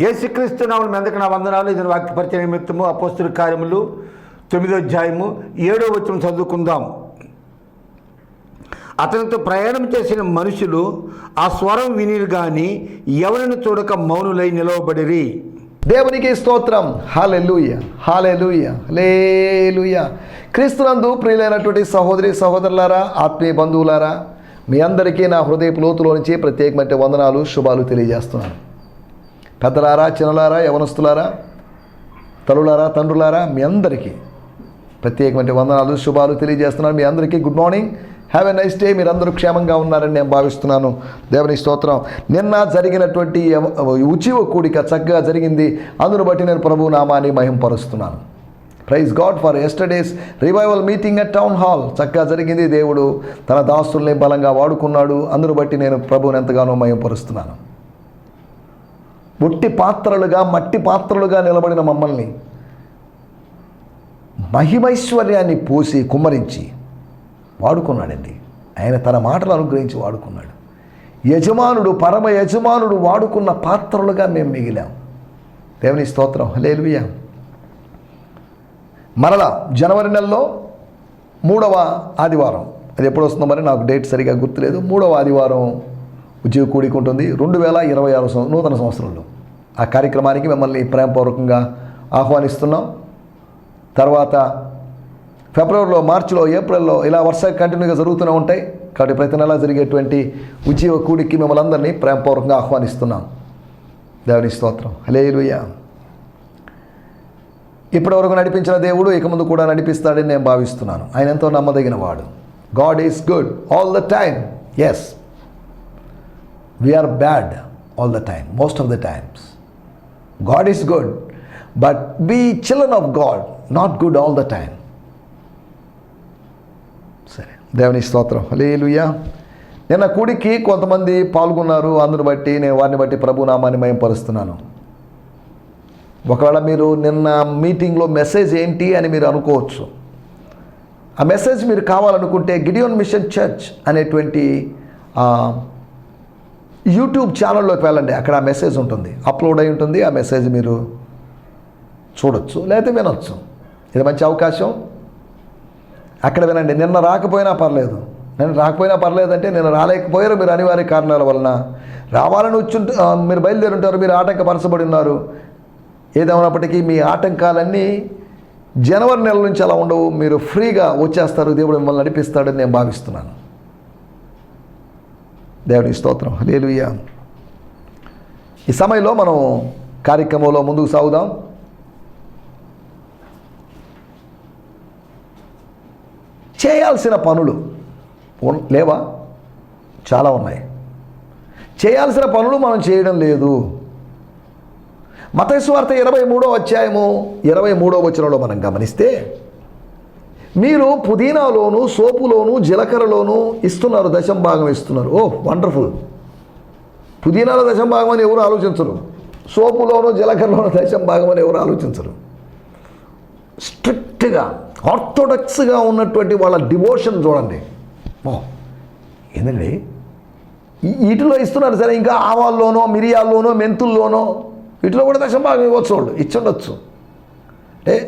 యేసుక్రీస్తు నామం మెందక నా వందనాలు. ఇది వాక్యపరిచయ నిమిత్తము అపోస్తుల కార్యములు తొమ్మిదో అధ్యాయము ఏడో వచ్చిన చదువుకుందాం. అతనితో ప్రయాణం చేసిన మనుషులు ఆ స్వరం విని కానీ ఎవరిని చూడక మౌనులై నిలవబడిరి. దేవునికి స్తోత్రం. హాలెలుయ హాలెలుయ లేలుయ క్రీస్తునందు ప్రియులైనటువంటి సహోదరి సహోదరులారా ఆత్మీయ బంధువులారా మీ అందరికీ నా హృదయపు లోతులో నుంచి ప్రత్యేకమైన వందనాలు శుభాలు తెలియజేస్తున్నాను. పెద్దలారా చిన్నలారా యవనస్తులారా తలులారా తండ్రులారా మీ అందరికీ ప్రత్యేకమైన వందనాలు శుభాలు తెలియజేస్తున్నాను. మీ అందరికీ good morning. Have a nice day మీరందరూ క్షేమంగా ఉన్నారని నేను భావిస్తున్నాను. దేవుని స్తోత్రం. నిన్న జరిగినటువంటి ఉచివ కూడిక చక్కగా జరిగింది. అందును బట్టి నేను ప్రభు నామాన్ని మహింపరుస్తున్నాను. Praise God for yesterday's revival meeting at town hall చక్కగా జరిగింది. దేవుడు తన దాస్తుల్ని బలంగా వాడుకున్నాడు. అందును బట్టి నేను ప్రభువుని ఎంతగానో మహింపరుస్తున్నాను. ఒట్టి పాత్రలుగా మట్టి పాత్రలుగా నిలబడిన మమ్మల్ని మహిమైశ్వర్యాన్ని పోసి కుమ్మరించి వాడుకున్నాడండి. ఆయన తన మాటలు అనుగ్రహించి వాడుకున్నాడు. యజమానుడు పరమ యజమానుడు వాడుకున్న పాత్రలుగా మేము మిగిలాం. దేవుని స్తోత్రం. లేలువియా మరలా జనవరి నెలలో మూడవ ఆదివారం. అది ఎప్పుడు వస్తుందో మరి నాకు డేట్ సరిగా గుర్తులేదు. మూడవ ఆదివారం ఉద్యోగ కూడికుంటుంది. రెండు వేల ఇరవై ఆరు నూతన సంవత్సరంలో ఆ కార్యక్రమానికి మిమ్మల్ని ప్రేమపూర్వకంగా ఆహ్వానిస్తున్నాం. తర్వాత ఫిబ్రవరిలో మార్చిలో ఏప్రిల్లో ఇలా వర్ష కంటిన్యూగా జరుగుతూనే ఉంటాయి. కాబట్టి ప్రతి నెలా జరిగేటువంటి ఉద్యోగ కూడికి మిమ్మల్ని అందరినీ ప్రేమపూర్వకంగా ఆహ్వానిస్తున్నాం. దేవుని స్తోత్రం. హలేలుయ్యా ఇప్పటివరకు నడిపించిన దేవుడు ఇక ముందు కూడా నడిపిస్తాడని నేను భావిస్తున్నాను. ఆయన ఎంతో నమ్మదగిన వాడు God is good all the time as we are bad all the time most of the times God is good but we children of God not good all the time సరే దేవుని స్తోత్రం. హలేలుయ్యా నిన్న కూడికి కొంతమంది పాల్గొన్నారు అందుని బట్టి నేను వారిని బట్టి ప్రభునామాన్ని మయంపరుస్తున్నాను ఒకవేళ మీరు నిన్న మీటింగ్లో మెసేజ్ ఏంటి అని మీరు అనుకోవచ్చు. ఆ మెసేజ్ మీరు కావాలనుకుంటే గిడియోన్ మిషన్ చర్చ్ అనేటువంటి యూట్యూబ్ ఛానల్లోకి వెళ్ళండి. అక్కడ ఆ మెసేజ్ ఉంటుంది. అప్లోడ్ అయి ఉంటుంది. ఆ మెసేజ్ మీరు చూడొచ్చు లేకపోతే వినొచ్చు. ఇది మంచి అవకాశం. అక్కడ వినండి. నిన్న రాకపోయినా పర్లేదు. నేను రాకపోయినా పర్లేదంటే నేను రాలేకపోయారు. మీరు అనివార్య కారణాల వలన రావాలని వచ్చి మీరు బయలుదేరి ఉంటారు మీరు ఆటంకపరచబడి ఉన్నారు. ఏదేమైనప్పటికీ మీ ఆటంకాలన్నీ జనవరి నెల నుంచి అలా ఉండవు. మీరు ఫ్రీగా వచ్చేస్తారు. దేవుడు మిమ్మల్ని నడిపిస్తాడని నేను భావిస్తున్నాను. దేవుని స్తోత్రం. లేలుయ్య ఈ సమయంలో మనం కార్యక్రమంలో ముందుకు సాగుదాం. చేయాల్సిన పనులు లేవా? చాలా ఉన్నాయి. చేయాల్సిన పనులు మనం చేయడం లేదు. మతస్వార్త ఇరవై మూడో అధ్యాయము ఇరవై మూడో వచనంలో మనం గమనిస్తే మీరు పుదీనాలోను సోపులోను జీలకర్రలోను ఇస్తున్నారు దశం భాగం ఇస్తున్నారు. Oh wonderful. పుదీనాలో దశం భాగం అని ఎవరు ఆలోచించరు. సోపులోను జీలకర్రలోను దశం భాగం అని ఎవరు ఆలోచించరు. స్ట్రిక్ట్గా ఆర్థోడాక్స్గా ఉన్నటువంటి వాళ్ళ డివోషన్ చూడండి. ఓ ఏందండి? వీటిలో ఇస్తున్నారు సరే ఇంకా ఆవాల్లోనో మిరియాల్లోనో మెంతుల్లోనో వీటిలో కూడా దశం భాగం ఇవ్వచ్చు వాళ్ళు ఇచ్చుండొచ్చు. ఏ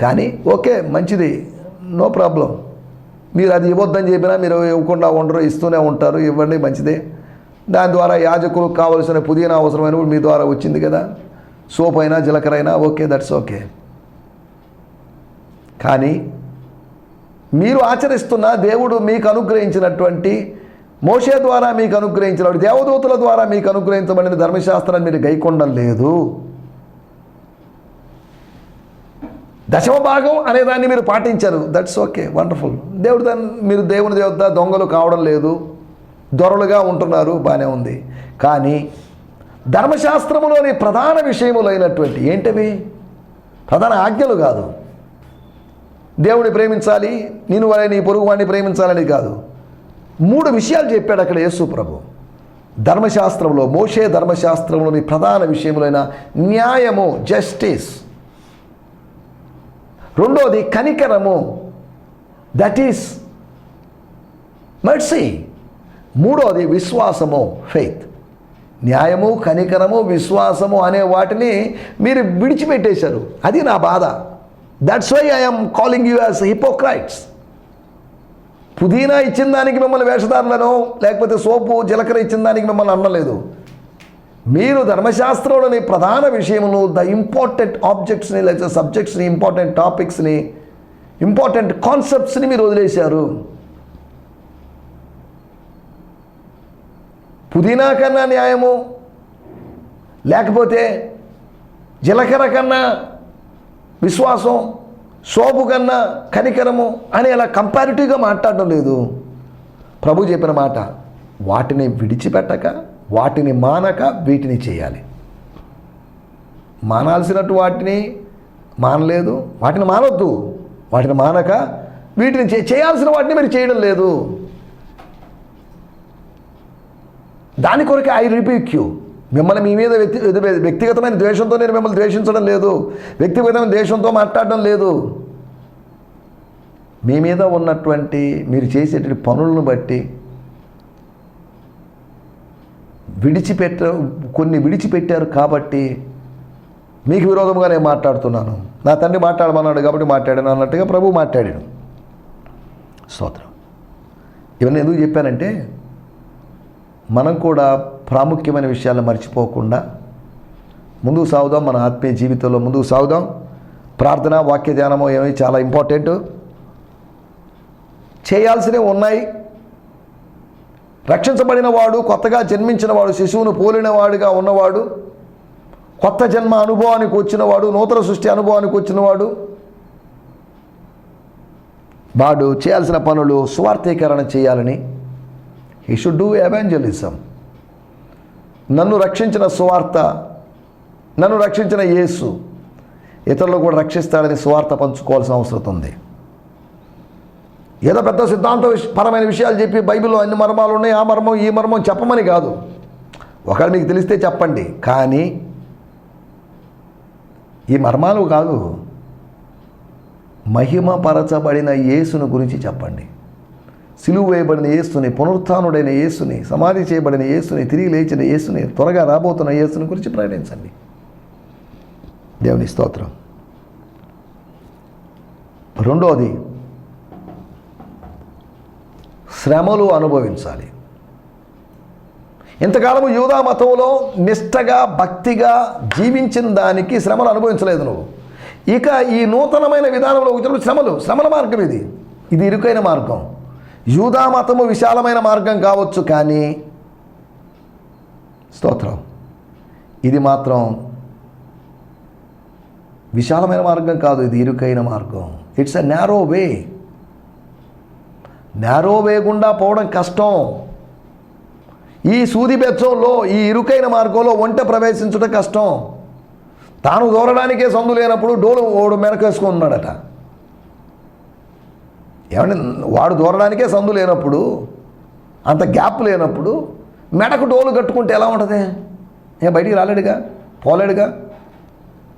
కానీ ఓకే మంచిది. No problem. మీరు అది ఇవ్వద్దని చెప్పినా మీరు ఇవ్వకుండా ఉండరు ఇస్తూనే ఉంటారు ఇవ్వండి మంచిదే. దాని ద్వారా యాజకులకు కావలసిన పుదీనా అవసరమైనప్పుడు మీ ద్వారా వచ్చింది కదా. సోప్ అయినా జీలకర్ర అయినా ఓకే దట్స్ ఓకే కానీ మీరు ఆచరిస్తున్న దేవుడు మీకు అనుగ్రహించినటువంటి మోషే ద్వారా మీకు అనుగ్రహించిన దేవదూతుల ద్వారా మీకు అనుగ్రహించబడిన ధర్మశాస్త్రాన్ని మీరు గైకొండం లేదు. దశమ భాగం అనే దాన్ని మీరు పాటించారు. దట్స్ ఓకే వండర్ఫుల్ దేవుడు దాన్ని మీరు దేవుని దేవత దొంగలు కావడం లేదు. దొరలుగా ఉంటున్నారు బాగానే ఉంది. కానీ ధర్మశాస్త్రములోని ప్రధాన విషయములైనటువంటి ఏంటవి? ప్రధాన ఆజ్ఞలు కాదు. దేవుని ప్రేమించాలి నేను వారి నీ పొరుగు వాడిని ప్రేమించాలని కాదు. మూడు విషయాలు చెప్పాడు అక్కడ యేసు ప్రభు. ధర్మశాస్త్రంలో మోషే ధర్మశాస్త్రంలోని ప్రధాన విషయములైన న్యాయము జస్టిస్ రెండోది కనికరము. దట్ ఈస్ మర్సీ మూడోది విశ్వాసము ఫెయిత్ న్యాయము కనికరము విశ్వాసము అనే వాటిని మీరు విడిచిపెట్టేశారు. అది నా బాధ. That's why I'm calling you as hypocrites పుదీనా ఇచ్చిన దానికి మిమ్మల్ని వేషధారులను లేకపోతే సోపు జీలకర్ర ఇచ్చిన దానికి మిమ్మల్ని అనలేదు. మీరు ధర్మశాస్త్రంలోని ప్రధాన విషయమును ద ఇంపార్టెంట్ ఆబ్జెక్ట్స్ని లేకపోతే సబ్జెక్ట్స్ని ఇంపార్టెంట్ టాపిక్స్ని ఇంపార్టెంట్ కాన్సెప్ట్స్ని మీరు వదిలేశారు. పుదీనా కన్నా న్యాయము లేకపోతే జీలకర్ర కన్నా విశ్వాసం సోపు కన్నా కనికరము అని అలా కంపారిటివ్గా మాట్లాడడం లేదు. ప్రభు చెప్పిన మాట వాటిని విడిచిపెట్టక. వాటిని మానక వీటిని చేయాలి. మానాల్సినట్టు వాటిని మానలేదు వాటిని మానొద్దు. వాటిని మానక వీటిని చేయాల్సిన వాటిని మీరు చేయడం లేదు. దాని కొరకే ఐ రిపీక్ యూ. మిమ్మల్ని మీ మీద వ్యక్తి వ్యక్తిగతమైన ద్వేషంతో నేను మిమ్మల్ని ద్వేషించడం లేదు. వ్యక్తిగతమైన ద్వేషంతో మాట్లాడడం లేదు. మీ మీద ఉన్నటువంటి మీరు చేసేటువంటి పనులను బట్టి విడిచిపెట్ట కొన్ని విడిచిపెట్టారు కాబట్టి మీకు విరోధముగా నేను మాట్లాడుతున్నాను. నా తండ్రి మాట్లాడమన్నాడు కాబట్టి మాట్లాడాను అన్నట్టుగా ప్రభు మాట్లాడాడు. స్తోత్రం. ఇవన్నీ ఎందుకు చెప్పానంటే మనం కూడా ప్రాముఖ్యమైన విషయాలను మర్చిపోకుండా ముందుకు సాగుదాం మన ఆత్మీయ జీవితంలో ముందుకు సాగుదాం. ప్రార్థన వాక్య ధ్యానము ఏమి చాలా ఇంపార్టెంట్. చేయాల్సినవి ఉన్నాయి. రక్షించబడిన వాడు కొత్తగా జన్మించిన వాడు శిశువును పోలినవాడుగా ఉన్నవాడు కొత్త జన్మ అనుభవానికి వచ్చినవాడు నూతన సృష్టి అనుభవానికి వచ్చినవాడు వాడు చేయాల్సిన పనులు స్వార్థీకరణ చేయాలని హీ షుడ్ డూ ఎవాంజలిజం నన్ను రక్షించిన సువార్త నన్ను రక్షించిన యేసు ఇతరులు కూడా రక్షిస్తాడని సువార్త పంచుకోవాల్సిన అవసరం ఉంది. ఏదో పెద్ద సిద్ధాంత పరమైన విషయాలు చెప్పి బైబిల్లో అన్ని మర్మాలు ఉన్నాయి ఆ మర్మం ఈ మర్మం చెప్పమని కాదు. ఒకవేళ మీకు తెలిస్తే చెప్పండి. కానీ ఈ మర్మాలు కాదు. మహిమపరచబడిన యేసును గురించి చెప్పండి. సిలువ వేయబడిన యేసుని పునరుత్డైన యేసుని సమాధి చేయబడిన యేసుని తిరిగి లేచిన యేసుని త్వరగా రాబోతున్న యేసుని గురించి ప్రకటించండి. దేవుని స్తోత్రం. రెండోది శ్రమలు అనుభవించాలి. ఇంతకాలము యూదా మతంలో నిష్టగా భక్తిగా జీవించిన దానికి శ్రమలు అనుభవించలేదు నువ్వు. ఇక ఈ నూతనమైన విధానంలో వచ్చినప్పుడు శ్రమలు శ్రమల మార్గం ఇది. ఇది ఇరుకైన మార్గం. యూదా మతము విశాలమైన మార్గం కావచ్చు కానీ స్తోత్రం. ఇది మాత్రం విశాలమైన మార్గం కాదు ఇది ఇరుకైన మార్గం. It's a narrow way narrow వేయకుండా పోవడం కష్టం. ఈ సూది బెచ్చంలో ఈ ఇరుకైన మార్గంలో ఒంట ప్రవేశించడం కష్టం. తాను దూరడానికే సందు లేనప్పుడు డోలు ఓడు మెనకేసుకున్నాడట ఏమంటే వాడు దూరడానికే సందు లేనప్పుడు అంత గ్యాప్ లేనప్పుడు మెడకు డోలు కట్టుకుంటే ఎలా ఉంటుంది? ఏ బయటికి రాలేడుగా? పోలేడుగా?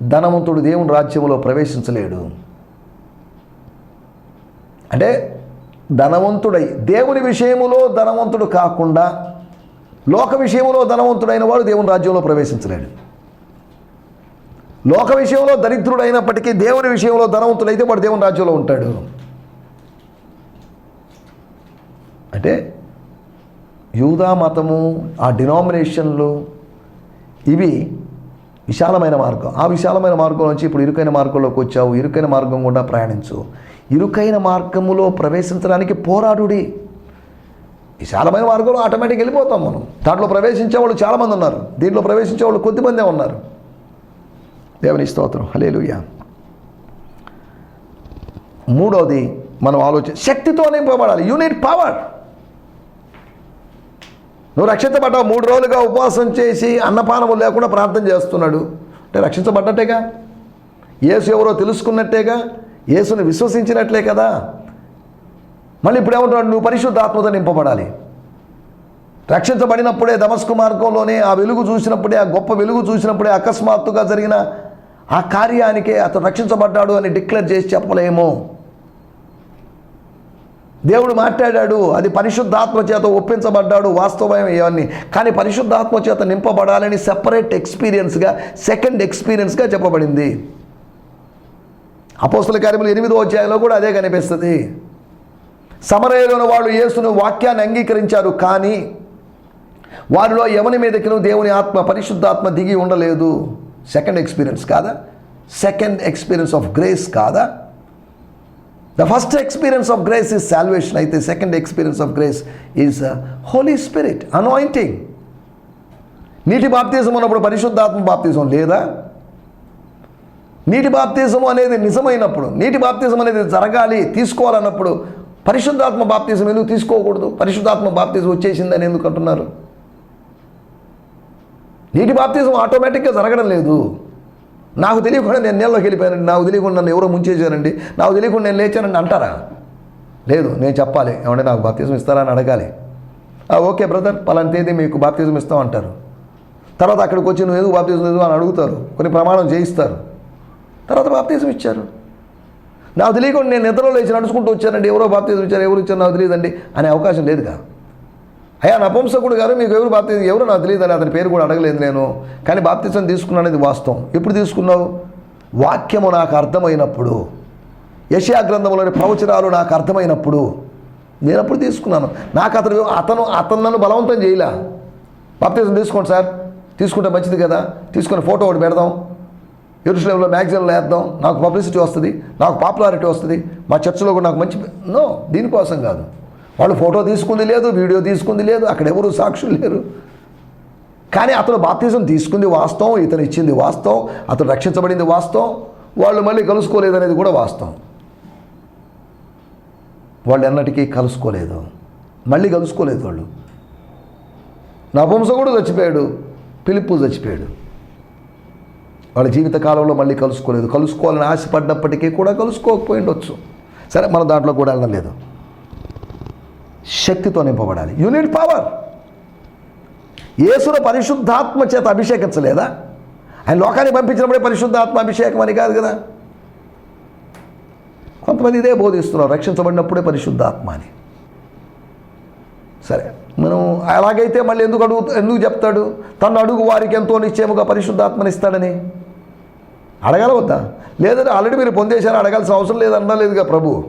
ధనవంతుడు దేవుని రాజ్యంలో ప్రవేశించలేడు. అంటే ధనవంతుడై దేవుని విషయములో ధనవంతుడు కాకుండా లోక విషయంలో ధనవంతుడైన వాడు దేవుని రాజ్యంలో ప్రవేశించలేడు. లోక విషయంలో దరిద్రుడైనప్పటికీ దేవుని విషయంలో ధనవంతుడైతే వాడు దేవుని రాజ్యంలో ఉంటాడు. అంటే యూదా మతము ఆ డినామినేషన్లు ఇవి విశాలమైన మార్గం. ఆ విశాలమైన మార్గం నుంచి ఇప్పుడు ఇరుకైన మార్గంలోకి వచ్చావు ఇరుకైన మార్గం గుండా ప్రయాణించు. ఇరుకైన మార్గములో ప్రవేశించడానికి పోరాడుడి. విశాలమైన మార్గంలో ఆటోమేటిక్ వెళ్ళిపోతాం మనం. దాంట్లో ప్రవేశించే వాళ్ళు చాలామంది ఉన్నారు. దీంట్లో ప్రవేశించే వాళ్ళు కొద్దిమందే ఉన్నారు. దేవుని స్తోత్రం. హలేలుయ్య మూడవది మనం ఆలోచన శక్తితో నింపబడాలి. యూనిట్ పవర్ నువ్వు రక్షించబడ్డావు. మూడు రోజులుగా ఉపవాసం చేసి అన్నపానము లేకుండా ప్రార్థన చేస్తున్నాడు. అంటే రక్షించబడ్డట్టేగా? ఏసు ఎవరో తెలుసుకున్నట్టేగా? యేసుని విశ్వసించినట్లే కదా. మళ్ళీ ఇప్పుడు ఏమంటున్నాడు? నువ్వు పరిశుద్ధాత్మతో నింపబడాలి. రక్షించబడినప్పుడే దమస్కు మార్గంలోనే ఆ వెలుగు చూసినప్పుడే ఆ గొప్ప వెలుగు చూసినప్పుడే అకస్మాత్తుగా జరిగిన ఆ కార్యానికే అతను రక్షించబడ్డాడు అని డిక్లేర్ చేసి చెప్పలేము. దేవుడు మాట్లాడాడు అది పరిశుద్ధాత్మ చేత ఒప్పించబడ్డాడు వాస్తవం ఇవన్నీ. కానీ పరిశుద్ధాత్మ చేత నింపబడాలని సెపరేట్ ఎక్స్పీరియన్స్గా సెకండ్ ఎక్స్పీరియన్స్గా చెప్పబడింది. అపోస్తుల కార్యములు ఎనిమిదో అధ్యాయంలో కూడా అదే కనిపిస్తుంది. సమరయలోని వాళ్ళు యేసును వాక్యాన్ని అంగీకరించారు కానీ వారిలో ఎవరి మీదకిను దేవుని ఆత్మ పరిశుద్ధాత్మ దిగి ఉండలేదు. సెకండ్ ఎక్స్పీరియన్స్ కాదా? సెకండ్ ఎక్స్పీరియన్స్ ఆఫ్ గ్రేస్ కాదా? The first experience of grace is salvation అయితే second experience of grace is Holy Spirit anointing నీటి బాప్తీసం ఉన్నప్పుడు పరిశుద్ధాత్మ బాప్తీసం లేదా? నీటి బాప్తిజం అనేది నిజమైనప్పుడు నీటి బాప్తిజం అనేది జరగాలి తీసుకోవాలన్నప్పుడు పరిశుద్ధాత్మ బాప్తిజం ఎందుకు తీసుకోకూడదు? పరిశుద్ధాత్మ బాప్తిజం వచ్చేసిందని ఎందుకు అంటున్నారు? నీటి బాప్తిజం ఆటోమేటిక్గా జరగడం లేదు. నాకు తెలియకుండా నేను నీళ్ళలోకి వెళ్ళిపోయానండి. నాకు తెలియకుండా నన్ను ఎవరో ముంచేశానండి నాకు తెలియకుండా నేను లేచానండి అంటారా? లేదు నేను చెప్పాలి. ఏమంటే నాకు బాప్తిజం ఇస్తారా అని అడగాలి. ఓకే బ్రదర్ పలాంటి తేదీ మీకు బాప్తిజం ఇస్తాం అంటారు. తర్వాత అక్కడికి వచ్చి నువ్వు ఎందుకు బాప్తిజం లేదు? అని అడుగుతారు. కొన్ని ప్రమాణం చేయిస్తారు. తర్వాత బాప్తీసం ఇచ్చారు. నాకు తెలియకుండా నేను నిద్రలో లేచి నడుచుకుంటూ వచ్చానండి. ఎవరో బాప్తిజం ఇచ్చారు ఎవరు ఇచ్చారు నాకు తెలియదండి అనే అవకాశం లేదుగా. అయ్యా నపుంసకుడు గారు మీకు ఎవరు బాప్తిజం ఎవరు నాకు తెలియదని అతని పేరు కూడా అడగలేదు నేను. కానీ బాప్తీసం తీసుకున్నాను అనేది వాస్తవం. ఎప్పుడు తీసుకున్నావు? వాక్యము నాకు అర్థమైనప్పుడు. యశా గ్రంథంలోని ప్రవచనాలు నాకు అర్థమైనప్పుడు. నేను అప్పుడు తీసుకున్నాను. నాకు అతను అతను అతను నన్ను బలవంతం చేయలే. బాప్తీసం తీసుకోండి సార్. తీసుకుంటే మంచిది కదా. తీసుకొని ఫోటో ఒకటి పెడదాం. ఎరుసలేంలో మ్యాగజైన్లో వేద్దాం. నాకు పబ్లిసిటీ వస్తుంది నాకు పాపులారిటీ వస్తుంది మా చర్చిలో కూడా నాకు మంచి నో దీనికోసం కాదు. వాళ్ళు ఫోటో తీసుకుంది లేదు వీడియో తీసుకుంది లేదు అక్కడ ఎవరు సాక్షులు లేరు. కానీ అతను బాప్తిజం తీసుకుంది వాస్తవం ఇతను ఇచ్చింది వాస్తవం అతను రక్షించబడింది వాస్తవం వాళ్ళు మళ్ళీ కలుసుకోలేదు అనేది కూడా వాస్తవం. వాళ్ళు ఎన్నటికీ కలుసుకోలేదు. మళ్ళీ కలుసుకోలేదు వాళ్ళు. నపుంసకుడు చచ్చిపోయాడు పిలుపు చచ్చిపోయాడు. వాళ్ళ జీవితకాలంలో మళ్ళీ కలుసుకోలేదు. కలుసుకోవాలని ఆశపడ్డప్పటికీ కూడా కలుసుకోకపోయి ఉండొచ్చు సరే మనం దాంట్లో కూడా వెళ్ళలేదు శక్తితో నింపబడాలి. యూనిట్ పవర్ యేసును పరిశుద్ధాత్మ చేత అభిషేకించలేదా? ఆయన లోకానికి పంపించినప్పుడే పరిశుద్ధాత్మ అభిషేకం అని కాదు కదా? కొంతమంది ఇదే బోధిస్తున్నారు రక్షించబడినప్పుడే పరిశుద్ధాత్మ అని. సరే మనం అలాగైతే మళ్ళీ ఎందుకు అడుగు ఎందుకు చెప్తాడు? తను అడుగు వారికి ఎంతో నిశ్చయముగా పరిశుద్ధాత్మని అడగాల వద్దా? లేదంటే ఆల్రెడీ మీరు పొందేశారు అడగాల్సిన అవసరం లేదు లేదుగా ప్రభు.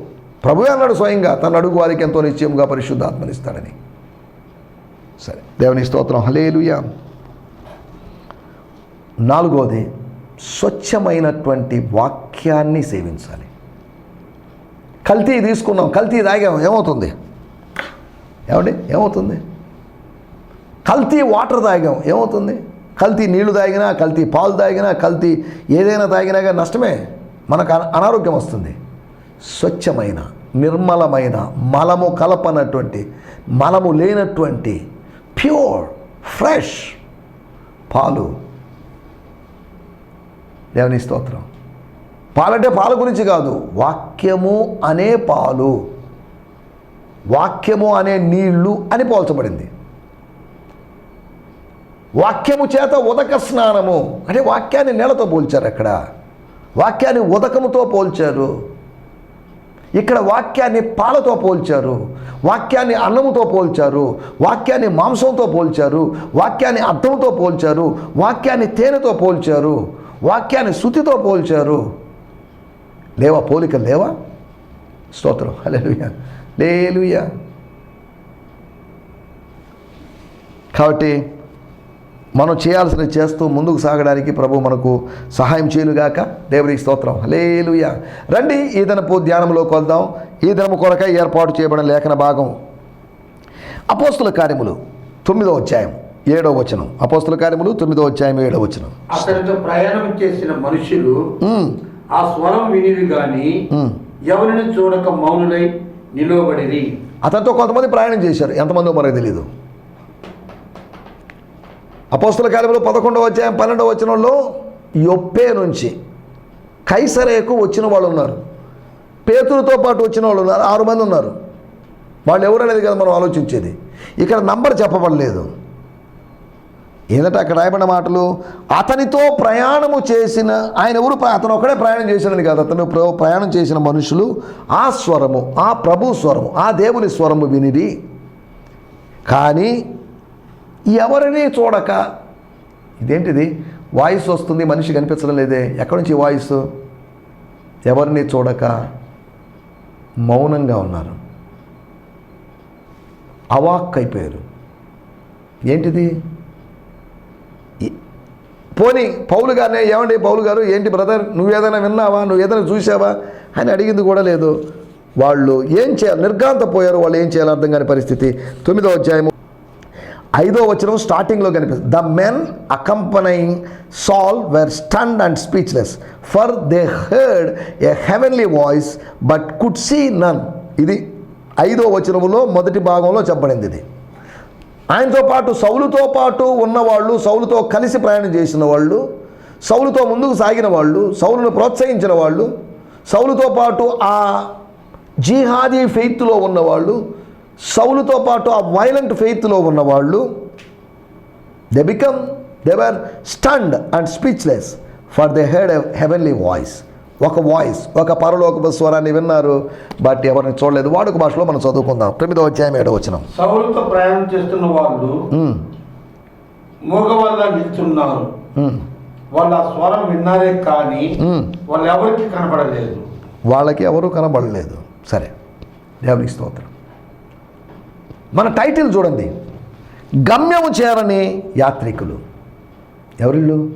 ప్రభువే అన్నాడు స్వయంగా తను అడుగు వారికి ఎంతో నిశ్చయముగా పరిశుద్ధాత్మనిస్తాడని సరే దేవుని స్తోత్రం. హలేలుయా నాలుగోది స్వచ్ఛమైనటువంటి వాక్యాన్ని సేవించాలి. కల్తీ తీసుకున్నాం కల్తీ తాగాం ఏమవుతుంది? ఏమండి? ఏమవుతుంది? కల్తీ వాటర్ తాగాం ఏమవుతుంది? కల్తీ నీళ్ళు తాగినా కల్తీ పాలు తాగినా కల్తీ ఏదైనా తాగినా కానీ నష్టమే. మనకు అన- అనారోగ్యం వస్తుంది. స్వచ్ఛమైన నిర్మలమైన మలము కలపనటువంటి మలము లేనటువంటి ప్యూర్ ఫ్రెష్ పాలు. దేవుని స్తోత్రం. పాలంటే పాల గురించి కాదు. వాక్యము అనే పాలు. వాక్యము అనే నీళ్ళు అని పోల్చబడింది. వాక్యము చేత ఉదక స్నానము. అంటే వాక్యాన్ని నేలతో పోల్చారు అక్కడ. వాక్యాన్ని ఉదకముతో పోల్చారు. ఇక్కడ వాక్యాన్ని పాలతో పోల్చారు. వాక్యాన్ని అన్నముతో పోల్చారు. వాక్యాన్ని మాంసంతో పోల్చారు. వాక్యాన్ని అర్థంతో పోల్చారు. వాక్యాన్ని తేనెతో పోల్చారు. వాక్యాన్ని శృతితో పోల్చారు. లేవా? పోలిక లేవా? స్తోత్రం. హల్లెలూయా. లేలుయా కాబట్టి మనం చేయాల్సినవి చేస్తూ ముందుకు సాగడానికి ప్రభు మనకు సహాయం చేయనుగాక. దేవునికి స్తోత్రం. హలేలుయా రండి ఈ దినపు ధ్యానంలో కొద్దాం ఈ దినము కొరకై ఏర్పాటు చేయబడిన లేఖన భాగం. అపోస్తుల కార్యములు తొమ్మిదో అధ్యాయం ఏడో వచనం. అపోస్తుల కార్యములు తొమ్మిదో అధ్యాయం ఏడో వచనం. అతనితో ప్రయాణం చేసిన మనుషులు ఆ స్వరం గాని ఉమ్. ఎవరిని చూడక మౌనులై నిలువబడిరి. అతనితో కొంతమంది ప్రయాణం చేశారు. ఎంతమందో మనకు తెలియదు అపోస్తుల కాలంలో పదకొండవ అధ్యాయం పన్నెండవ వచనంలో యొప్పే నుంచి కైసరేకు వచ్చిన వాళ్ళు ఉన్నారు. పేతులతో పాటు వచ్చిన వాళ్ళు ఉన్నారు ఆరు మంది ఉన్నారు. వాళ్ళు ఎవరనేది కదా మనం ఆలోచించేది. ఇక్కడ నంబర్ చెప్పబడలేదు. ఏంటంటే అక్కడ రాయబడిన మాటలు అతనితో ప్రయాణము చేసిన ఆయన ఎవరు ప్ర- అతను ఒకడే ప్రయాణం చేసినని కాదు అతను ప్ర- ప్రయాణం చేసిన మనుషులు ఆ స్వరము ఆ ప్రభు స్వరము ఆ దేవుని స్వరము వినిది కానీ ఎవరిని చూడక ఇదేంటిది? వాయిస్ వస్తుంది మనిషి కనిపించడం లేదే. ఎక్కడి నుంచి వాయిస్? ఎవరిని చూడక మౌనంగా ఉన్నారు. అవాక్ అయిపోయారు. ఏంటిది? పోనీ పౌలు గారినే ఏమండి పౌలు గారు? ఏంటి బ్రదర్ నువ్వు ఏదైనా విన్నావా? నువ్వు ఏదైనా చూసావా అని అడిగింది కూడా లేదు. వాళ్ళు ఏం చేయాలి? నిర్గాంతపోయారు వాళ్ళు ఏం చేయాలో? అర్థం కాని పరిస్థితి. తొమ్మిదో అధ్యాయము ఐదో వచనం స్టార్టింగ్లో కనిపిస్తుంది. The men accompanying Saul were stunned and speechless for they heard a heavenly voice but could see none ఇది ఐదో వచనములో మొదటి భాగంలో చెప్పబడింది ఇది. ఆయనతో పాటు సౌలుతో పాటు ఉన్నవాళ్ళు సౌలుతో కలిసి ప్రయాణం చేసిన వాళ్ళు సౌలుతో ముందుకు సాగిన వాళ్ళు సౌలును ప్రోత్సహించిన వాళ్ళు సౌలుతో పాటు ఆ జీహాదీ ఫెయిత్లో ఉన్నవాళ్ళు సౌలుతో పాటు ఆ వైలెంట్ ఫెయిత్లో ఉన్నవాళ్ళు they become they were stunned and speechless for they heard heavenly voice ఒక వాయిస్ ఒక పరలోక స్వరాన్ని విన్నారు బట్ ఎవరిని చూడలేదు. వాడుక భాషలో మనం చదువుకుందాం. తొమ్మిదో అధ్యాయం ఏడో వచ్చినాం సౌలుతో ప్రయాణం చేస్తున్న వాళ్ళు మూగవల్ల నిల్చున్నారు. వాళ్ళు ఆ స్వరం విన్నారే కానీ వాళ్ళు ఎవరికి కనపడలేదు వాళ్ళకి ఎవరు కనబడలేదు. సరే. దేవునికి స్తోత్రం. మన టైటిల్ చూడండి. గమ్యము చేరని యాత్రికులు. ఎవరిళ్ళు?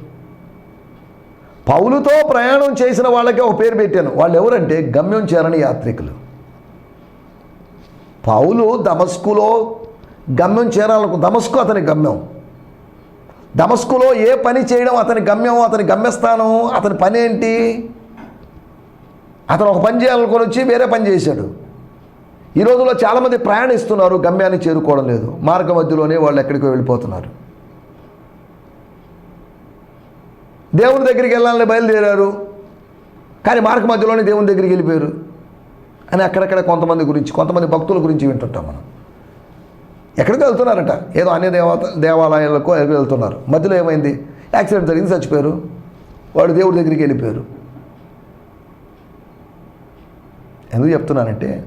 పౌలుతో ప్రయాణం చేసిన వాళ్ళకి ఒక పేరు పెట్టాను. వాళ్ళు ఎవరంటే గమ్యం చేరని యాత్రికులు. పౌలు దమస్కులో గమ్యం చేరాలను దమస్కు అతని గమ్యం. దమస్కులో ఏ పని చేయడం అతని గమ్యం అతని గమ్యస్థానం అతని పని ఏంటి అతను ఒక పని చేయాలనుకొని వచ్చి వేరే పని చేశాడు. ఈ రోజుల్లో చాలామంది ప్రయాణిస్తున్నారు గమ్యాన్ని చేరుకోవడం లేదు. మార్గ మధ్యలోనే వాళ్ళు ఎక్కడికో వెళ్ళిపోతున్నారు. దేవుని దగ్గరికి వెళ్ళాలని బయలుదేరారు కానీ మార్గ మధ్యలోనే దేవుని దగ్గరికి వెళ్ళిపోయారు. అని అక్కడక్కడ కొంతమంది గురించి కొంతమంది భక్తుల గురించి వింటుంటాం మనం. ఎక్కడికి వెళ్తున్నారట. ఏదో అన్ని దేవత దేవాలయాలకు వెళ్తున్నారు. మధ్యలో ఏమైంది? యాక్సిడెంట్ జరిగింది చచ్చిపోయారు. వాడు దేవుడి దగ్గరికి వెళ్ళిపోయారు. ఎందుకు చెప్తున్నానంటే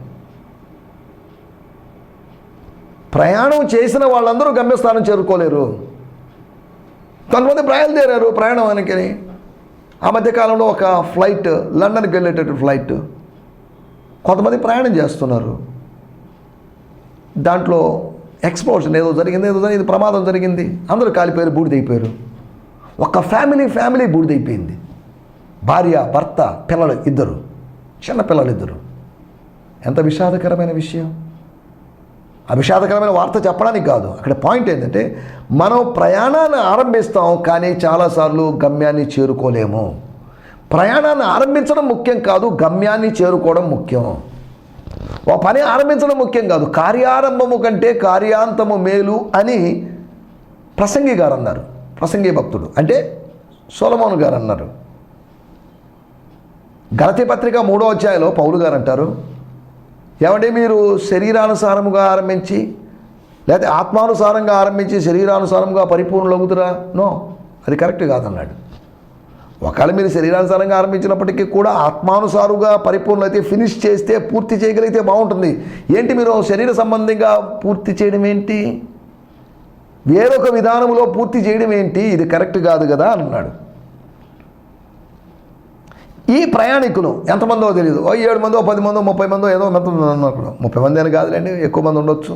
ప్రయాణం చేసిన వాళ్ళందరూ గమ్యస్థానం చేరుకోలేరు. కొంతమంది బయలుదేరారు ప్రయాణం అనుకని ఆ మధ్యకాలంలో ఒక ఫ్లైట్ లండన్కి వెళ్ళేటటువంటి ఫ్లైట్. కొంతమంది ప్రయాణం చేస్తున్నారు. దాంట్లో ఎక్స్ప్లోషన్ ఏదో జరిగింది ఏదో జరిగింది ప్రమాదం జరిగింది. అందరూ కాలిపోయారు బూడిదైపోయారు ఒక ఫ్యామిలీ ఫ్యామిలీ బూడిదైపోయింది భార్య భర్త పిల్లలు ఇద్దరు. చిన్న పిల్లలు ఇద్దరు. ఎంత విషాదకరమైన విషయం. అభిషాదకరమైన వార్త చెప్పడానికి కాదు. అక్కడ పాయింట్ ఏంటంటే మనం ప్రయాణాన్ని ఆరంభిస్తాం కానీ చాలాసార్లు గమ్యాన్ని చేరుకోలేము. ప్రయాణాన్ని ఆరంభించడం ముఖ్యం కాదు గమ్యాన్ని చేరుకోవడం ముఖ్యం. ఓ పని ఆరంభించడం ముఖ్యం కాదు. కార్యారంభము కంటే కార్యాంతము మేలు అని ప్రసంగి గారు అన్నారు ప్రసంగి భక్తుడు. అంటే సోలమోను గారు అన్నారు గలతి పత్రిక మూడో అధ్యాయంలో పౌలు గారు అంటారు ఏమంటే మీరు శరీరానుసారముగా ఆరంభించి లేకపోతే ఆత్మానుసారంగా ఆరంభించి శరీరానుసారంగా పరిపూర్ణులవుతురా నో అది కరెక్ట్ కాదన్నాడు. ఒకవేళ మీరు శరీరానుసారంగా ఆరంభించినప్పటికీ కూడా ఆత్మానుసారుగా పరిపూర్ణమైతే ఫినిష్ చేస్తే పూర్తి చేయగలిగితే బాగుంటుంది. ఏంటి మీరు శరీర సంబంధంగా పూర్తి చేయడం ఏంటి? వేరొక విధానంలో పూర్తి చేయడం ఏంటి? ఇది కరెక్ట్ కాదు కదా అన్నాడు. ఈ ప్రయాణికులు ఎంతమందో తెలియదు ఓ ఏడు మందో పది మందో ముప్పై మందో ఏదో మంది అన్నప్పుడు ముప్పై మంది అని కాదులేండి ఎక్కువ మంది ఉండొచ్చు.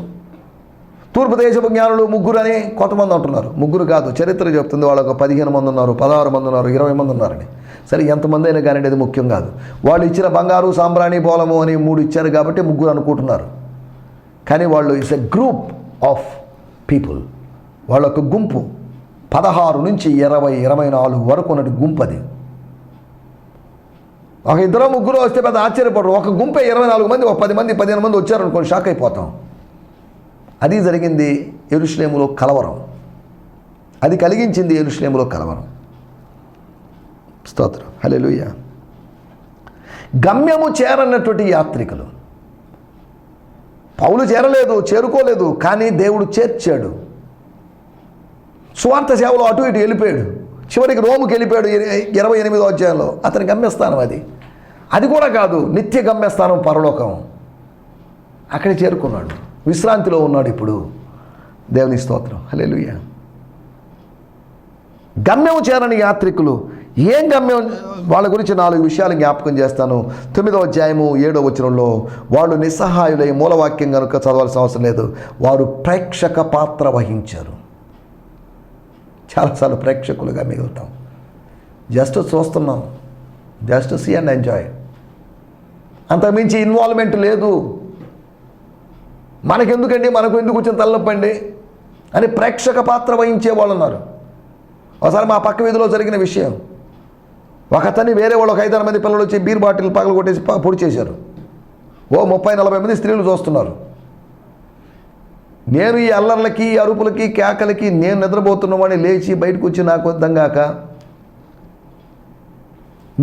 తూర్పు దేశపు జ్ఞానులు ముగ్గురు అని కొంతమంది అంటున్నారు. ముగ్గురు కాదు చరిత్ర చెప్తుంది వాళ్ళకు పదిహేను మంది ఉన్నారు పదహారు మంది ఉన్నారు ఇరవై మంది ఉన్నారని. సరే ఎంతమంది అయినా కానీ అది ముఖ్యం కాదు. వాళ్ళు ఇచ్చిన బంగారు సాంబ్రాణి పోలము అని మూడు ఇచ్చారు కాబట్టి ముగ్గురు అనుకుంటున్నారు. కానీ వాళ్ళు it's a group of people. వాళ్ళ యొక్క గుంపు పదహారు నుంచి ఇరవై ఇరవై నాలుగు వరకు ఉన్నటి గుంపు అది. ఒక ఇద్దరు ముగ్గురు వస్తే పెద్ద ఆశ్చర్యపడరు ఒక గుంపే ఇరవై నాలుగు మంది ఒక పది మంది పదిహేను మంది వచ్చారు షాక్ అయిపోతాం. అది జరిగింది ఎరుశ్లేములో కలవరం. అది కలిగించింది ఎరుశ్లేములో కలవరం. స్తోత్రం. హల్లెలూయ. గమ్యము చేరన్నటువంటి యాత్రికులు. పౌలు చేరలేదు చేరుకోలేదు కానీ దేవుడు చేర్చాడు. స్వార్థ సేవలో అటు ఇటు వెళ్ళిపోయాడు. చివరికి రోముకి వెళ్ళిపోయాడు ఇరవై ఎనిమిదో అధ్యాయంలో. అతని గమ్యస్థానం అది. అది కూడా కాదు నిత్య గమ్యస్థానం పరలోకం. అక్కడే చేరుకున్నాడు. విశ్రాంతిలో ఉన్నాడు ఇప్పుడు. దేవుని స్తోత్రం. హల్లెలూయా. గమ్యం చేరని యాత్రికులు ఏం గమ్యం? వాళ్ళ గురించి నాలుగు విషయాలు జ్ఞాపకం చేస్తాను. తొమ్మిదవ అధ్యాయము ఏడవ వచనంలో వాళ్ళు నిస్సహాయులై మూలవాక్యం కనుక చదవాల్సిన అవసరం లేదు. వారు ప్రేక్షక పాత్ర వహించారు. చాలాసార్లు ప్రేక్షకులుగా మిగులుతాం. జస్ట్ చూస్తున్నాం. Just see and enjoy. అంతకుమించి ఇన్వాల్వ్మెంట్ లేదు. మనకెందుకండి? మనకు ఎందుకు వచ్చిన తలనొప్పండి అని ప్రేక్షక పాత్ర వహించే వాళ్ళు ఉన్నారు. ఒకసారి మా పక్క వీధిలో జరిగిన విషయం. ఒకతని వేరే వాళ్ళు ఒక ఐదారు మంది పిల్లలు వచ్చి బీర్ బాటిల్ పగలు కొట్టేసి పొడి చేశారు. ఓ ముప్పై నలభై మంది స్త్రీలు చూస్తున్నారు. నేను ఈ అల్లర్లకి అరుపులకి కేకలకి నేను నిద్రపోతున్నవాడిని లేచి బయటకు వచ్చి నాకు అర్థంగాక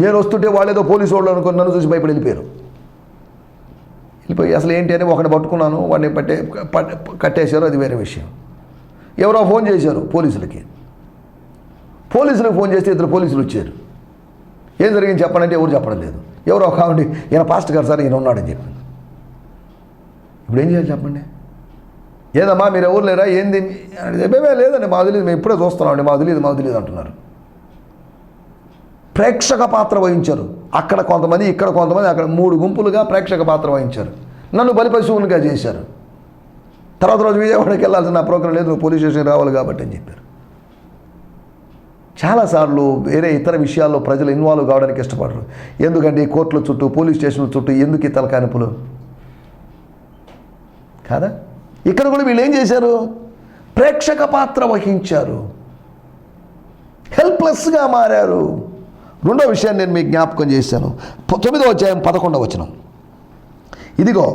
నేను వస్తుంటే వాళ్ళేదో పోలీసు వాళ్ళు అనుకుని నన్ను చూసి భయపడి వెళ్ళిపోయారు. వెళ్ళిపోయి అసలు ఏంటి అని ఒకటి పట్టుకున్నాను వాడిని పట్టే కట్టేశారు అది వేరే విషయం. ఎవరో ఫోన్ చేశారు పోలీసులకి. పోలీసులకు ఫోన్ చేస్తే ఇద్దరు పోలీసులు వచ్చారు. ఏం జరిగింది చెప్పాలంటే ఎవరు చెప్పడం లేదు. ఎవరో కావండి ఈయన పాస్ట్ గారు సార్ ఈయన ఉన్నాడని చెప్పింది ఇప్పుడు ఏం చేయాలి చెప్పండి? ఏదమ్మా మీరు ఎవరు లేరా? ఏంది? అని చెప్పేవే లేదండి మాది లేదు మేము ఇప్పుడే చూస్తున్నామండి మాది లేదు మాది లేదు అంటున్నారు. ప్రేక్షక పాత్ర వహించారు. అక్కడ కొంతమంది ఇక్కడ కొంతమంది అక్కడ మూడు గుంపులుగా ప్రేక్షక పాత్ర వహించారు. నన్ను బలిపశువునిగా చేశారు. తర్వాత రోజు విజయవాడకి వెళ్ళాల్సిన ప్రోగ్రాం లేదు నువ్వు పోలీస్ స్టేషన్ రావాలి కాబట్టి అని చెప్పారు. చాలాసార్లు వేరే ఇతర విషయాల్లో ప్రజలు ఇన్వాల్వ్ కావడానికి ఇష్టపడరు. ఎందుకంటే ఈ కోర్టుల చుట్టూ పోలీస్ స్టేషన్ల చుట్టూ ఎందుకు ఈ తలకానిపులు? కాదా? ఇక్కడ కూడా వీళ్ళు ఏం చేశారు? ప్రేక్షక పాత్ర వహించారు. హెల్ప్లెస్గా మారారు. రెండో విషయాన్ని నేను మీకు జ్ఞాపకం చేశాను. తొమ్మిదో అధ్యాయం పదకొండవ వచనం. ఇదిగో.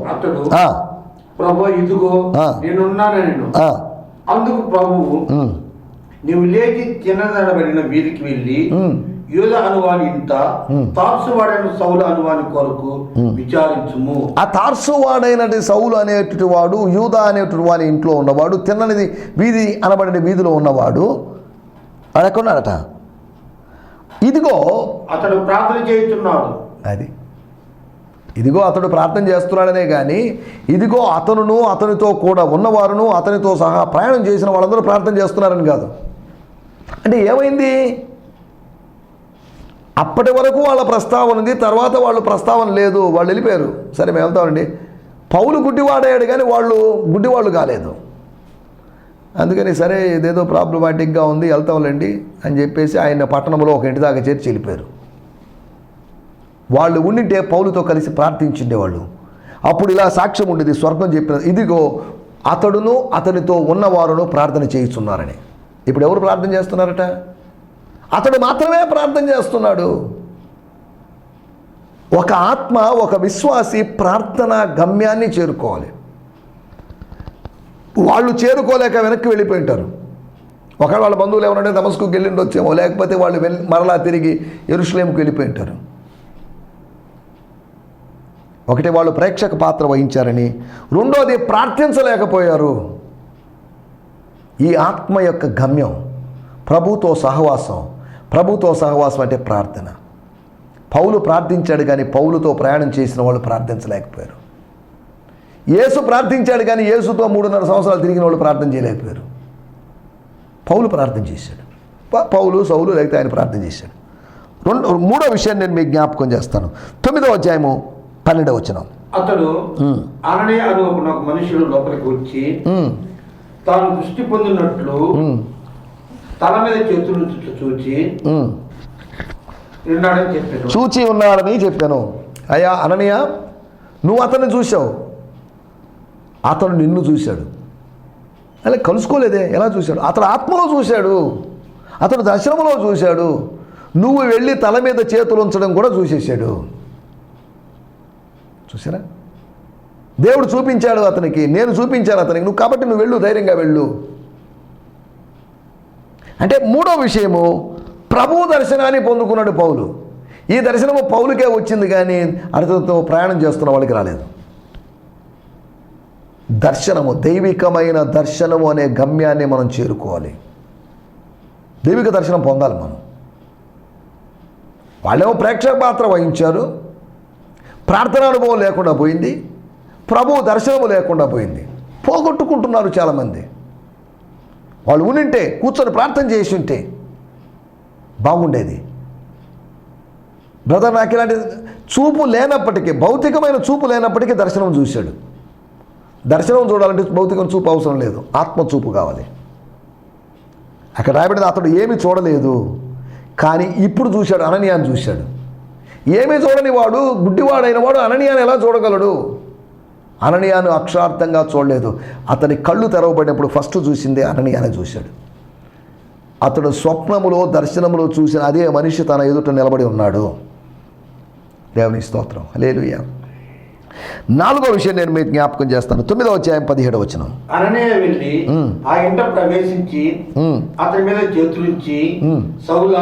ప్రభు ఇదిగో. నేనున్నాను అందుకు ప్రభువు ఉమ్, నీవు లేచి వీధికి వెళ్ళి. యూద అనువాని ఇంట తార్సువాడైన సౌలు అనువాని కొరకు విచారించుము. ఆ తార్సువాడైనటి సౌలు అనేటువంటి వాడు యూదా అనేటువంటి వాని ఇంట్లో ఉన్నవాడు తిన్ననిది వీధి అనబడిన వీధిలో ఉన్నవాడు. వాడు ఎక్కడున్నాడట? ఇదిగో అతడు ప్రార్థన చేస్తున్నాడు అది. ఇదిగో అతడు ప్రార్థన చేస్తున్నాడనే కానీ ఇదిగో అతనును అతనితో కూడా ఉన్నవారును అతనితో సహా ప్రయాణం చేసిన వాళ్ళందరూ ప్రార్థన చేస్తున్నారని కాదు. అంటే ఏమైంది? అప్పటి వరకు వాళ్ళ ప్రస్తావన ఉంది తర్వాత వాళ్ళు ప్రస్తావన లేదు వాళ్ళు వెళ్ళిపోయారు. సరే మేము వెళ్తామండి. పౌలు గుడ్డివాడయ్యాడు కానీ వాళ్ళు గుడ్డివాళ్ళు కాలేదు. అందుకని సరే ఇదేదో ప్రాబ్లమాటిక్గా ఉంది వెళ్తాంలేండి అని చెప్పేసి ఆయన పట్టణంలో ఒక ఇంటి దాకా చేర్చి వెళ్ళిపోయారు. వాళ్ళు ఉండింటే పౌలుతో కలిసి ప్రార్థించిండేవాళ్ళు. అప్పుడు ఇలా సాక్ష్యం ఉండేది స్వర్గం చెప్పిన ఇదిగో అతడును అతనితో ఉన్నవారును ప్రార్థన చేయిస్తున్నారని ఇప్పుడు ఎవరు ప్రార్థన చేస్తున్నారట? అతడు మాత్రమే ప్రార్థన చేస్తున్నాడు. ఒక ఆత్మ ఒక విశ్వాసి ప్రార్థన గమ్యాన్ని చేరుకోవాలి. వాళ్ళు చేరుకోలేక వెనక్కి వెళ్ళిపోయి ఉంటారు ఒకవేళ వాళ్ళ బంధువులు ఎవరంటే నమస్కుకి వెళ్ళిండి వచ్చేమో లేకపోతే వాళ్ళు వెళ్ళి మరలా తిరిగి ఎరుషులేంకి వెళ్ళిపోయి ఉంటారు ఒకటి వాళ్ళు ప్రేక్షక పాత్ర వహించారని రెండోది ప్రార్థించలేకపోయారు. ఈ ఆత్మ యొక్క గమ్యం ప్రభుతో సహవాసం ప్రభుతో సహవాసం అంటే ప్రార్థన. పౌలు ప్రార్థించాడు కానీ పౌలుతో ప్రయాణం చేసిన వాళ్ళు ప్రార్థించలేకపోయారు. యేసు ప్రార్థించాడు కానీ యేసుతో మూడున్నర సంవత్సరాలు తిరిగిన వాళ్ళు ప్రార్థన చేయలేకపోయారు. పౌలు ప్రార్థన చేశాడు. పౌలు సౌలు లేకపోతే ఆయన ప్రార్థన చేశాడు. రెండు మూడో విషయాన్ని నేను మీకు జ్ఞాపకం చేస్తాను. తొమ్మిదవ అధ్యాయము పన్నెండవ వచనం. అతడు అననే అను ఒక మనుషుడు లోపలికి వచ్చి తాను దృష్టి పొందినట్లు తల మీద చేతులు చూచి. ఉన్నాడని చెప్పాను. చూచి ఉన్నాడని చెప్పాను. అయ్యా అననీయ నువ్వు అతన్ని చూశావు. అతను నిన్ను చూశాడు. అలా కలుసుకోలేదే ఎలా చూశాడు? అతను ఆత్మలో చూశాడు. అతను దర్శనంలో చూశాడు. నువ్వు వెళ్ళి తల మీద చేతులు ఉంచడం కూడా చూసేశాడు. చూసారా దేవుడు చూపించాడు అతనికి నేను చూపించాను అతనికి. నువ్వు కాబట్టి నువ్వు వెళ్ళు ధైర్యంగా వెళ్ళు. అంటే మూడో విషయము ప్రభు దర్శనాన్ని పొందుకున్నాడు పౌలు. ఈ దర్శనము పౌలుకే వచ్చింది కానీ అర్థంతో ప్రయాణం చేస్తున్న వాళ్ళకి రాలేదు. దర్శనము దైవికమైన దర్శనము అనే గమ్యాన్ని మనం చేరుకోవాలి. దైవిక దర్శనం పొందాలి మనం. వాళ్ళేమో ప్రేక్షక పాత్ర వహించారు. ప్రార్థన అనుభవం లేకుండా పోయింది. ప్రభు దర్శనము లేకుండా పోయింది. పోగొట్టుకుంటున్నారు చాలామంది. వాళ్ళు ఉనింటే కూర్చొని ప్రార్థన చేసి ఉంటే బాగుండేది. బ్రదర్ నాకు ఇలాంటి చూపు లేనప్పటికీ భౌతికమైన చూపు లేనప్పటికీ దర్శనం చూశాడు. దర్శనం చూడాలంటే భౌతికం చూపు అవసరం లేదు. ఆత్మ చూపు కావాలి. అక్కడ రాయబడిన అతడు ఏమి చూడలేదు. కానీ ఇప్పుడు చూశాడు అననీయాన్ని చూశాడు. ఏమీ చూడని వాడు గుడ్డివాడైన వాడు అననీయాన్ని ఎలా చూడగలడు? అననీయాను అక్షరార్థంగా చూడలేదు. అతని కళ్ళు తెరవబడినప్పుడు ఫస్ట్ చూసిందే అననీయానే చూశాడు. అతడు స్వప్నములో దర్శనములో చూసిన అదే మనిషి తన ఎదుట నిలబడి ఉన్నాడు. దేవుని స్తోత్రం. లేలుయ్య నాలుగో విషయం నేను మీకు జ్ఞాపకం చేస్తాను. తొమ్మిదో అధ్యాయం పదిహేడవ వచనం. అననీయ వెళ్ళి. ఆ ఇంట ప్రవేశించి. అతని మీద చేతులుంచి. సౌల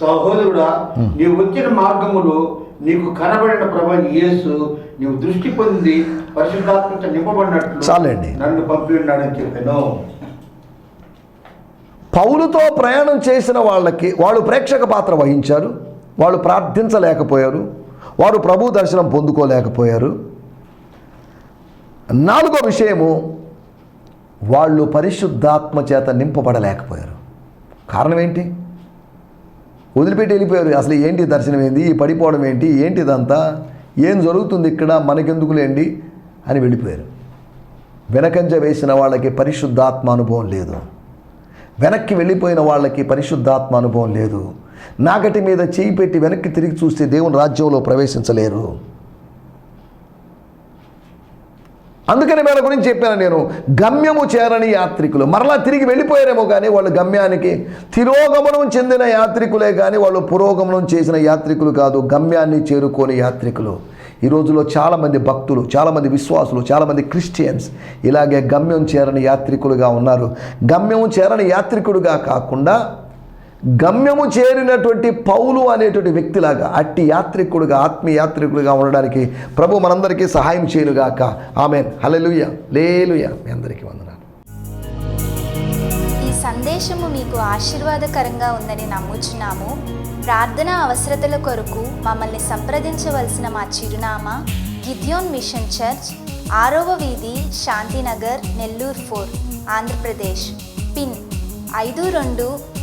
సహోదరుడా నీవు వచ్చిన మార్గములో నీకు కనబడిన ప్రభ యేసు నీవు దృష్టి పొంది పరిశుద్ధాత్మత నింపబడినట్లు చాలండి. నన్ను పంపి ఉన్నాడని చెప్పాను. పౌలుతో ప్రయాణం చేసిన వాళ్ళకి వాళ్ళు ప్రేక్షక పాత్ర వహించారు. వాళ్ళు ప్రార్థించలేకపోయారు. వారు ప్రభు దర్శనం పొందుకోలేకపోయారు. నాలుగో విషయము వాళ్ళు పరిశుద్ధాత్మ చేత నింపబడలేకపోయారు. కారణం ఏంటి? వదిలిపెట్టి వెళ్ళిపోయారు. అసలు ఏంటి దర్శనం ఏంది? ఈ పడిపోవడం ఏంటి? ఏంటి ఇదంతా ఏం జరుగుతుంది ఇక్కడ? మనకెందుకులేండి? అని వెళ్ళిపోయారు. వెనకంజ వేసిన వాళ్ళకి పరిశుద్ధాత్మ అనుభవం లేదు. వెనక్కి వెళ్ళిపోయిన వాళ్ళకి పరిశుద్ధాత్మ అనుభవం లేదు. నాగటి మీద చేయి పెట్టి వెనక్కి తిరిగి చూస్తే దేవుని రాజ్యంలో ప్రవేశించలేరు. అందుకని వీళ్ళ గురించి చెప్పాను నేను. గమ్యము చేరని యాత్రికులు. మరలా తిరిగి వెళ్ళిపోయారేమో కానీ వాళ్ళు గమ్యానికి తిరోగమనం చెందిన యాత్రికులే కానీ వాళ్ళు పురోగమనం చేసిన యాత్రికులు కాదు గమ్యాన్ని చేరుకోని యాత్రికులు. ఈ రోజులో చాలామంది భక్తులు చాలామంది విశ్వాసులు చాలామంది క్రిస్టియన్స్ ఇలాగే గమ్యం చేరని యాత్రికులుగా ఉన్నారు. గమ్యం చేరని యాత్రికుడుగా కాకుండా గమ్యము చేరినటువంటి పౌలు అనేటువంటి వ్యక్తిలాగా అట్టి యాత్రికుడుగా ఆత్మీయాత్రికుడుగా ఉండడానికి ప్రభు మనందరికీ సహాయం చేయనుగాక. ఆమె హలలుయ లేలుయ. మీ అందరికీ వందనాలు. ఈ సందేశము మీకు ఆశీర్వాదకరంగా ఉందని నమ్ముచున్నాము. ప్రార్థన అవసరతల కొరకు మమ్మల్ని సంప్రదించవలసిన మా చిరునామా గిద్యోన్ మిషన్ చర్చ్ ఆరవ వీధి శాంతినగర్ నెల్లూరు ఫోర్ ఆంధ్రప్రదేశ్. పిన్ ఐదు రెండు